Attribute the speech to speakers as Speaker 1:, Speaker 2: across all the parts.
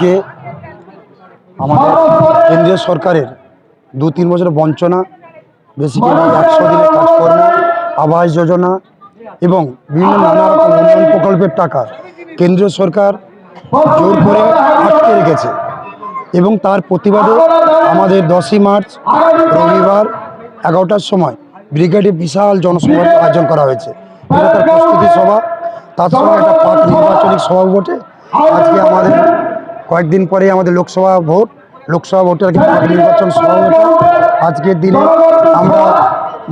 Speaker 1: কে আমাদের কেন্দ্রীয় সরকারের দু তিন বছরের বঞ্চনা বেসিক্যালি একশো দিনের কাজকর্ম, আবাস যোজনা এবং বিভিন্ন নানা রকম উন্নয়ন প্রকল্পের টাকা কেন্দ্রীয় সরকার জোর করে আটকে রেখেছে এবং তার প্রতিবাদে আমাদের দশই মার্চ, রবিবার এগারোটার সময় ব্রিগেডে বিশাল জনসভার আয়োজন করা হয়েছে। প্রস্তুতি সভা, তার সঙ্গে একটা পাক নির্বাচনিক সভা বটে। আজকে আমাদের কয়েকদিন পরে আমাদের লোকসভা ভোট, লোকসভা ভোটের নির্বাচন সভা আজকের দিনে আমরা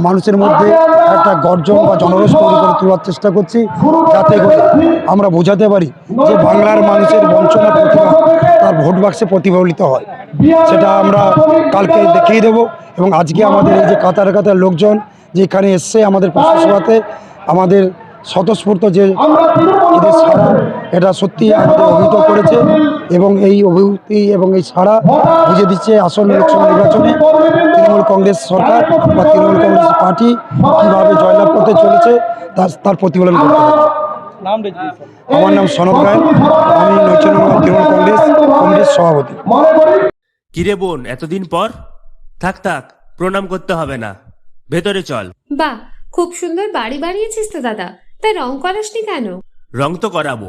Speaker 1: মানুষের মধ্যে একটা গর্জন বা জনরোষ তৈরি করে তোলার চেষ্টা করছি, যাতে করে আমরা বোঝাতে পারি যে বাংলার মানুষের বঞ্চনা প্রতিভা, তার ভোট বাক্সে প্রতিফলিত হয়। সেটা আমরা কালকে দেখিয়ে দেবো এবং আজকে আমাদের এই যে কাতার কাতার লোকজন যে এখানে এসছে আমাদের পৌরসভাতে, আমাদের স্বতঃস্ফূর্ত যে এদের এটা সত্যি আমাদের অভিহিত করেছে। এবং এই অভিভূতি এবং এই সাড়া বুঝে দিচ্ছে আসন্ন লোকসভা নির্বাচনে তৃণমূল কংগ্রেস সরকার বা তৃণমূল কংগ্রেস পার্টি কীভাবে জয়লাভ করতে চলেছে তার তার প্রতিফলন করতে হবে আমার নাম সনদ রায় আমি নৈচন্দ্র তৃণমূল কংগ্রেস কংগ্রেস সভাপতি।
Speaker 2: কিরে বোন এতদিন পর? থাক থাক প্রণাম করতে হবে না। ভেতরে চল।
Speaker 3: বাহ খুব সুন্দর বাড়ি বানিয়েছিস তো দাদা। তা রং করাসনি কেন?
Speaker 2: রং তো করাবো।